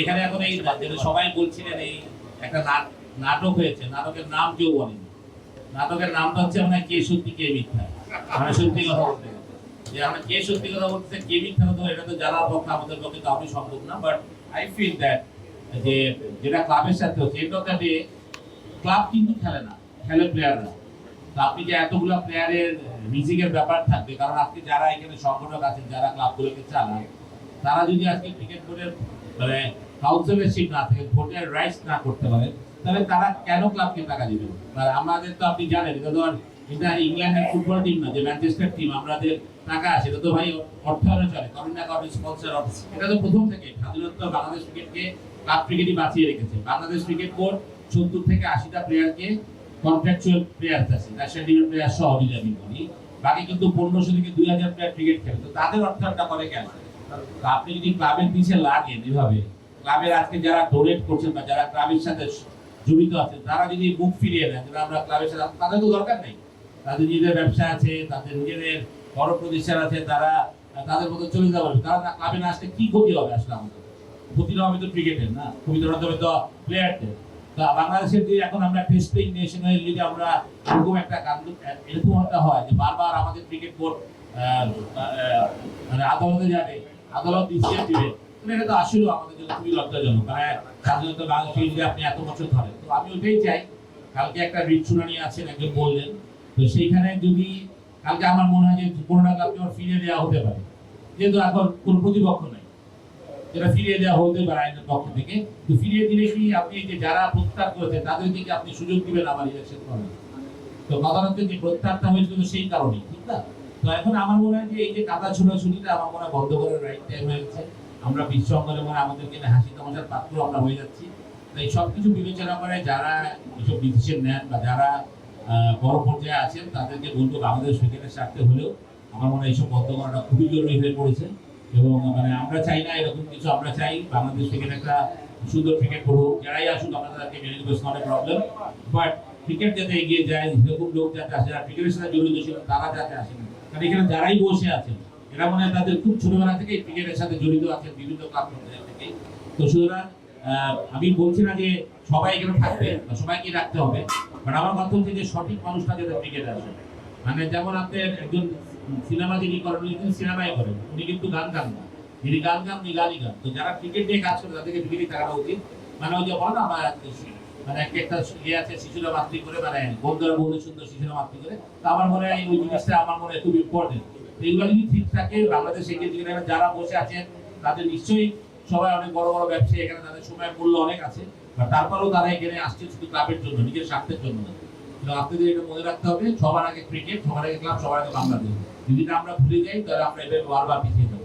এখানে এখন এই সবাই বলছিলেন এই একটা নাটক হয়েছে, নাটকের নাম কেউ বলেনি। নাটকের নামটা হচ্ছে মানে কে সত্যি, কে মিথ্যা। মানে সত্যি কথা বলতে। যে আমরা কে সত্যি কথা বলতে, কে মিথ্যা কথা এটা তো জানার পক্ষে, আমাদের পক্ষে সম্ভব না বাট আই ফিল দ্যাট যে যেটা ক্লাবের সাথে হচ্ছে ডে ক্লাব কিন্তু খেলে না, খেলে প্লেয়াররা তো আপনি যে এতগুলো প্লেয়ারের মিউজিকের ব্যাপার থাকবে, কারণ আজকে যারা এখানে সংগঠক আছেন, যারা ক্লাবগুলোকে চালান, তারা যদি আজকে ক্রিকেট বোর্ডের মানে কাউন্সিলরশিপ না থাকে, ভোটের রাইটস না করতে পারে, তাহলে তারা কেন ক্লাবকে টাকা দিবে? আর আমাদের তো আপনি জানেন, এটা আর এটা ইংল্যান্ডের ফুটবল টিম না, যে ম্যানচেস্টার টিম আমাদের টাকা আছে এটা তো ভাই অর্থায়নে চলে, কারণ না কারণ স্পন্সর এটা তো প্রথম থেকে বাংলাদেশ ক্রিকেটকে ক্লাব ক্রিকেটই বাঁচিয়ে রেখেছে। বাংলাদেশ ক্রিকেট বোর্ড সত্তর থেকে আশিটা প্লেয়ারকে কন্ট্রাকচুয়াল প্লেয়ার আছে ন্যাশনাল টিমের প্লেয়ার সহ বাকি কিন্তু পনেরোশো থেকে দুই হাজার প্লেয়ার ক্রিকেট খেলে, তো তাদের অর্থায়নটা করে কেন? আপনি যদি ক্লাবের পিছিয়ে লাগেন এভাবে ক্লাবের আজকে যারা ডোনেট করছেন বা যারা ক্লাবের সাথে জড়িত আছেন, তারা যদি মুখ ফিরিয়ে নেন যারা আমরা ক্লাবের সাথে তাদের তো দরকার নেই। তাদের নিজেদের ব্যবসা আছে, তাদের নিজেদের বড় প্রতিষ্ঠান আছে, তারা, তাদের মতো চলে যাবে। তারা না ক্লাবে না আসলে কি ক্ষতি হবে আসলে আমাদের? ক্ষতিটা হবে তো ক্রিকেটের, না? ক্ষতিটা হবে তো প্লেয়ারদের তা বাংলাদেশের যে এখন আমরা টেস্টিং নেশনাল যদি আমরা এরকম একটা এরকম একটা হয় যে বারবার আমাদের ক্রিকেট বোর্ড মানে আদালতে যাবে, আদালত ডিসিশন দিবে এটা তো আসলে আমাদের জন্য খুবই লজ্জাজনক। মানে যদি আপনি এত বছর ধরে। তো আমি ওইটাই চাই, কালকে একটা রিট শুনানি আছেন একজন বললেন। তো সেইখানে যদি কালকে আমার মনে হয় যে আমার ফিরিয়ে দেওয়া হতে পারে। যেহেতু এখন প্রতিপক্ষ নেই। যেটা ফিরিয়ে দেওয়া হতে পারে আইনের পক্ষ থেকে। তো ফিরিয়ে দিলে কি আপনি যে যারা প্রত্যাহার করেছেন তাদেরকে কি আপনি সুযোগ দিবেন আবার ইলেকশন তো হচ্ছে যে প্রত্যাহারটা হয়েছিল সেই কারণেই, ঠিক না? তো এখন আমার মনে হয় যে এই যে কাদা ছোড়াছুটিটা আমার মনে হয় বন্ধ করার রাইট টাইম হয়ে গেছে আমরা বিশ্ব অঙ্গনে হয় আমাদেরকে হাসি তামাশার পাত্র আমরা হয়ে যাচ্ছি। তাই সব কিছু বিবেচনা করে যারা এসব ডিসিশন নেন বা যারা বড় পর্যায়ে আছেন, তাদেরকে বলব আমাদের ক্রিকেটের স্বার্থে হলেও আমার মনে হয় এইসব বন্ধ করাটা খুবই জরুরি হয়ে পড়েছে। এবং মানে আমরা চাই না এরকম কিছু, আমরা চাই বাংলাদেশ ক্রিকেট একটা সুন্দর ক্রিকেট করুক। যারাই আসুক, আমরা তাদেরকে মেনে নেব এ প্রবলেম বাট ক্রিকেট যাতে এগিয়ে যায় সেরকম লোক যাতে আসে, আর ক্রিকেটের সাথে জড়িত ছিল তারা যাতে আসেন। কারণ এখানে যারাই বসে আছেন এরা মনে হয় তাদের খুব ছোটবেলা থেকে ক্রিকেটের সাথে জড়িত আছেন বিভিন্ন ক্লাব থেকে তো সুতরাং আমি বলছি না যে সবাই এখানে থাকবে বা সবাইকে রাখতে হবে বাট আমার কথা হচ্ছে যে সঠিক মানুষটা যাতে মানে যেমন একজন সিনেমা যিনি করেন, উনি সিনেমাই করেন, উনি কিন্তু গান গান না যিনি গান গান, উনি গানই গান। তো যারা ক্রিকেট নিয়ে কাজ করে, তাদেরকে ক্রিকেটই থাকা উচিত। মানে ওই যে বলে না মানে একটা একটা ইয়ে আছে, শিশুরা মাতৃ করে মানে বন্ধুরা বন্ধু সুন্দর শিশুরা মাতৃ করে। তো আমার মনে হয় ওই জিনিসটা আমার মনে হয় খুব ইম্পর্টেন্ট এগুলো ঠিক থাকে বাংলাদেশ এগিয়ে যারা বসে আছেন তাদের নিশ্চয়ই সবাই অনেক বড় বড় ব্যবসায়ী, এখানে তাদের সময় মূল্য অনেক আছে। তারপরেও তারা এখানে আসছে শুধু ক্লাবের জন্য, নিজের স্বার্থের জন্য না। কিন্তু আপনাদের এটা মনে রাখতে হবে, সবার আগে ক্রিকেট সবার আগে ক্লাব সবার আগে বাংলাদেশ যদি আমরা ভুলে যাই, তাহলে আমরা এভাবে বারবার পিছিয়ে যাব।